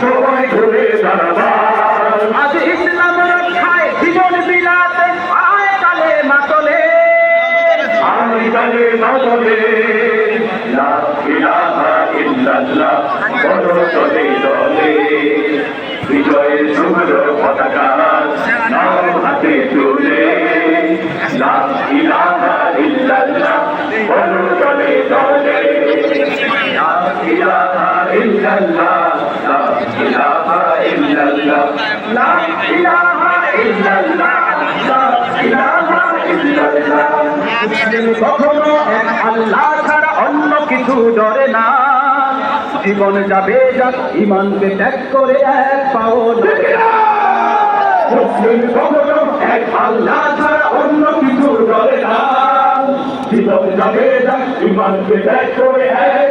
সবাই ঘুরে দাঁড়াবার। আজ ইসলাম রক্ষায় জীবন বিলাতে আয় কালে মাতলে। আমি কালে মাতলে লা ইলাহা ইল্লাল্লাহ বড় দলে দলে বিজয়ের শুভ্র পতাকা নাম হাতে তুলে। লা ইলাহা ইল্লাল্লাহ বড় দলে দলে লা ইলাহা ইল্লাল্লাহ কখনো আল্লাহ ছাড়া অন্য কিছু ডরে না জীবন যাবে যাক ইমানকে ত্যাগ করে এক পাও মুসলিম কখনো এক আল্লাহ ছাড়া অন্য কিছু ডরে না জীবন যাবে যাক ইমানকে ত্যাগ করে এক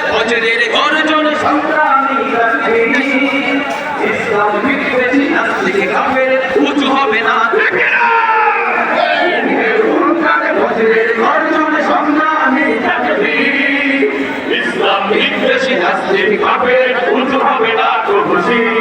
হাসি হাসি কাপের উঁচু হবে না তো খুশি।